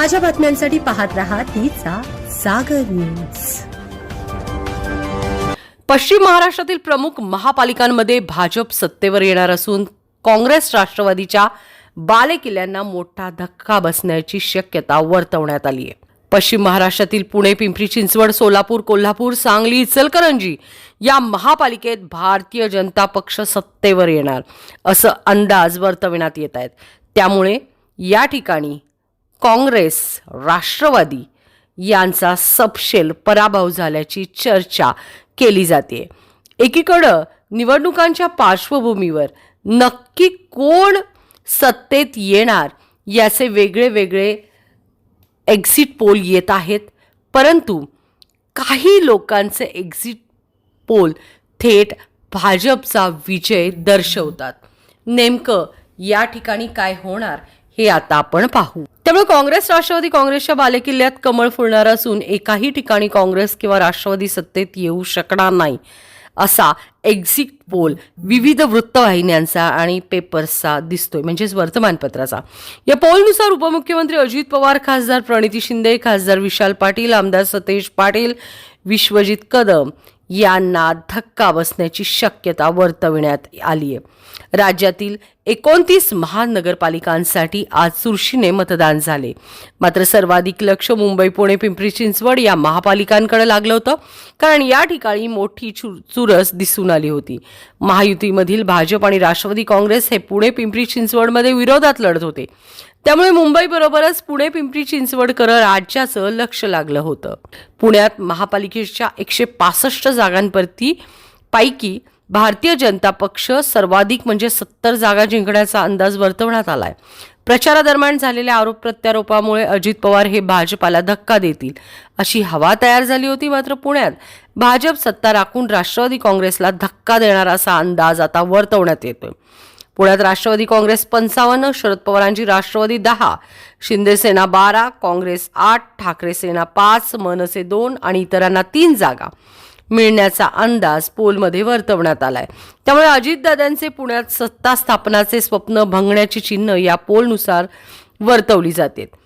ताज्या बातम्यांसाठी पाहत रहा तिचा सागर न्यूज. पश्चिम महाराष्ट्रातील प्रमुख महापालिकांमध्ये भाजप सत्तेवर येणार असून काँग्रेस राष्ट्रवादीच्या बालेकिल्ल्यांना मोठा धक्का बसण्याची शक्यता वर्तवण्यात आली आहे. पश्चिम महाराष्ट्रातील पुणे पिंपरी चिंचवड सोलापूर कोल्हापूर सांगली इचलकरंजी या महापालिकेत भारतीय जनता पक्ष सत्तेवर येणार असं अंदाज वर्तविण्यात येत आहेत. त्यामुळे या ठिकाणी काँग्रेस राष्ट्रवादी यांचा सपशेल पराभव झाल्याची चर्चा केली जाते. एकीकडं निवडणुकांच्या पार्श्वभूमीवर नक्की कोण सत्तेत येणार याचे वेगळे वेगळे एक्झिट पोल येत आहेत. परंतु काही लोकांचे एक्झिट पोल थेट भाजपचा विजय दर्शवतात. नेमकं या ठिकाणी काय होणार हे आता आपण पाहू. त्यामुळे काँग्रेस राष्ट्रवादी काँग्रेसच्या बालेकिल्ल्यात कमळ फुलणार असून एकाही ठिकाणी काँग्रेस किंवा राष्ट्रवादी सत्तेत येऊ शकणार नाही असा एक्झिट पोल विविध वृत्तवाहिन्यांचा आणि पेपर्सचा दिसतोय म्हणजेच वर्तमानपत्राचा. या पोलनुसार उपमुख्यमंत्री अजित पवार खासदार प्रणिती शिंदे खासदार विशाल पाटील आमदार सतेज पाटील विश्वजित कदम यांना धक्का बसण्याची शक्यता वर्तविण्यात आली आहे राज्यातील एकोणतीस महानगरपालिकांसाठी आज चुरशीने मतदान झाले. मात्र सर्वाधिक लक्ष मुंबई पुणे पिंपरी चिंचवड या महापालिकांकडे लागलं होतं. कारण या ठिकाणी मोठी चुरस दिसून आली होती. महायुतीमधील भाजप आणि राष्ट्रवादी काँग्रेस हे पुणे पिंपरी चिंचवडमध्ये विरोधात लढत होते. त्यामुळे मुंबईबरोबरच पुणे पिंपरी चिंचवडकर राज्याचं लक्ष लागलं होतं. पुण्यात महापालिकेच्या एकशे पासष्ट जागांपैकी पैकी भारतीय जनता पक्ष सर्वाधिक म्हणजे सत्तर जागा जिंकण्याचा अंदाज वर्तवण्यात आलाय. प्रचारादरम्यान झालेल्या आरोप प्रत्यारोपामुळे अजित पवार हे भाजपाला धक्का देतील अशी हवा तयार झाली होती मात्र पुण्यात भाजप सत्ता राखून राष्ट्रवादी काँग्रेसला धक्का देणार असा अंदाज आता वर्तवण्यात येतोय. पुण्यात राष्ट्रवादी काँग्रेस पंचावन्न शरद पवारांची राष्ट्रवादी दहा शिंदे सेना बारा काँग्रेस आठ ठाकरे सेना पाच मनसे दोन आणि इतरांना तीन जागा मिळण्याचा अंदाज पोलमध्ये वर्तवण्यात आलाय. त्यामुळे अजितदादांचे पुण्यात सत्ता स्थापनाचे स्वप्न भंगण्याची चिन्ह या पोलनुसार वर्तवली जातात.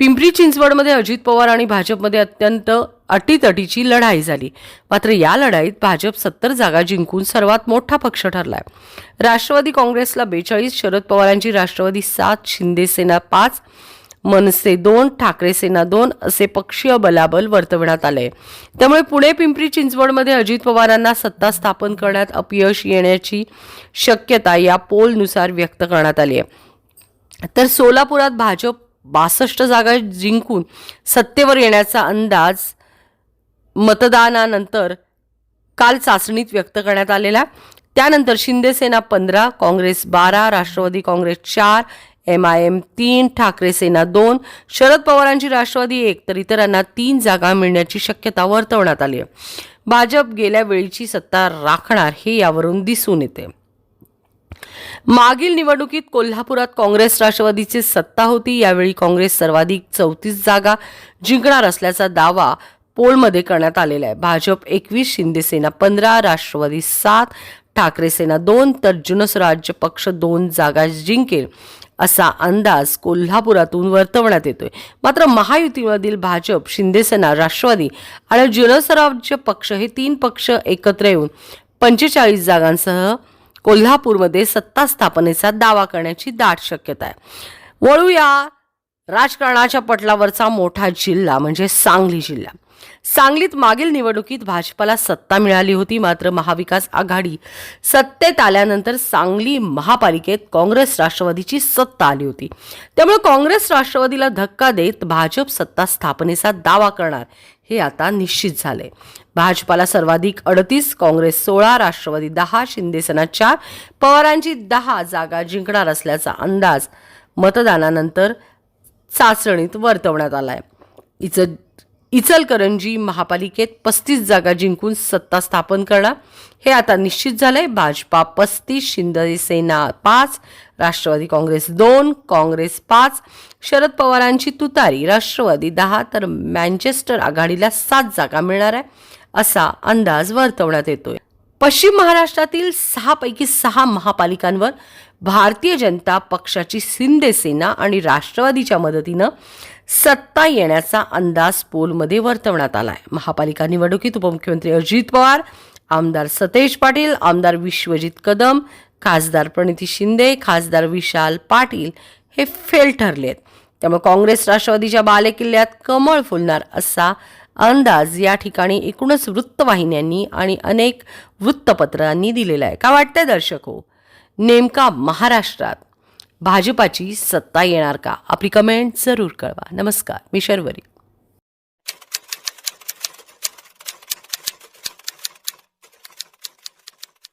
पिंपरी चिंचवडमध्ये अजित पवार आणि भाजपमध्ये अत्यंत अटीतटीची लढाई झाली. मात्र या लढाईत भाजप सत्तर जागा जिंकून सर्वात मोठा पक्ष ठरलाय. राष्ट्रवादी काँग्रेसला बेचाळीस शरद पवारांची राष्ट्रवादी सात शिंदे सेना पाच मनसे दोन ठाकरे सेना दोन असे पक्षीय बलाबल वर्तवण्यात आले त्यामुळे पुणे पिंपरी चिंचवडमध्ये अजित पवारांना सत्ता स्थापन करण्यात अपयश येण्याची शक्यता या पोलनुसार व्यक्त करण्यात आली आहे तर सोलापुरात भाजप बासष्ट जागा जिंकून सत्तेवर येण्याचा अंदाज मतदानानंतर काल चाचणीत व्यक्त करण्यात आलेला. त्यानंतर शिंदेसेना पंधरा काँग्रेस बारा राष्ट्रवादी काँग्रेस चार एम आय एम तीन ठाकरे सेना दोन शरद पवारांची राष्ट्रवादी एक तर इतरांना तीन जागा मिळण्याची शक्यता वर्तवण्यात आली आहे. भाजप गेल्या वेळीची सत्ता राखणार हे यावरून दिसून येते. मागील निवडणुकीत कोल्हापुरात काँग्रेस राष्ट्रवादीची सत्ता होती. यावेळी काँग्रेस सर्वाधिक चौतीस जागा जिंकणार असल्याचा दावा पोलमध्ये करण्यात आलेला आहे. भाजप एकवीस शिंदेसेना पंधरा राष्ट्रवादी सात ठाकरे सेना दोन तर जुनस पक्ष दोन जागा जिंकेल असा अंदाज कोल्हापुरातून वर्तवण्यात येतोय. मात्र महायुतीमधील भाजप शिंदेसेना राष्ट्रवादी आणि जुनस पक्ष हे तीन पक्ष एकत्र येऊन पंचेचाळीस जागांसह कोल्हापूरमध्ये सत्ता स्थापनेचा दावा करण्याची दाट शक्यता आहे. वळूया राजकारणाच्या पटलावरचा मोठा जिल्हा म्हणजे सांगली जिल्हा. सांगलीत मागील निवडणुकीत भाजपाला सत्ता मिळाली होती मात्र महाविकास आघाडी सत्तेत आल्यानंतर सांगली महापालिकेत काँग्रेस राष्ट्रवादीची सत्ता आली होती. त्यामुळे काँग्रेस राष्ट्रवादीला धक्का देत भाजप सत्ता स्थापनेचा दावा करणार हे आता निश्चित झाले. भाजपाला सर्वाधिक अडतीस काँग्रेस सोळा राष्ट्रवादी दहा शिंदेसेना चार पवारांची दहा जागा जिंकणार असल्याचा अंदाज मतदानानंतर चाचणीत वर्तवण्यात आला आहे इचं इचलकरंजी महापालिकेत पस्तीस जागा जिंकून सत्ता स्थापन करणार. हे आता निश्चित झालंय. भाजपा पस्तीस शिंदे सेना पाच राष्ट्रवादी काँग्रेस दोन काँग्रेस पाच शरद पवारांची तुतारी राष्ट्रवादी दहा तर मँचेस्टर आघाडीला सात जागा मिळणार आहे असा अंदाज वर्तवण्यात येतोय. पश्चिम महाराष्ट्रातील सहापैकी सहा महापालिकांवर भारतीय जनता पक्षाची शिंदे सेना आणि राष्ट्रवादीच्या मदतीनं सत्ता येण्याचा अंदाज पोलमध्ये वर्तवण्यात आलाय. महापालिका निवडणुकीत उपमुख्यमंत्री अजित पवार आमदार सतेज पाटील आमदार विश्वजित कदम खासदार प्रणिती शिंदे खासदार विशाल पाटील हे फेल ठरले आहेत त्यामुळे काँग्रेस राष्ट्रवादीच्या बालेकिल्ल्यात कमळ फुलणार असा अंदाज या ठिकाणी एकूणच वृत्तवाहिन्यांनी आणि अनेक वृत्तपत्रांनी दिलेला आहे. का वाटतंय दर्शक हो? नेमका महाराष्ट्रात भाजपाची सत्ता येणार का? आपली कमेंट जरूर कळवा. नमस्कार मी शर्वरी.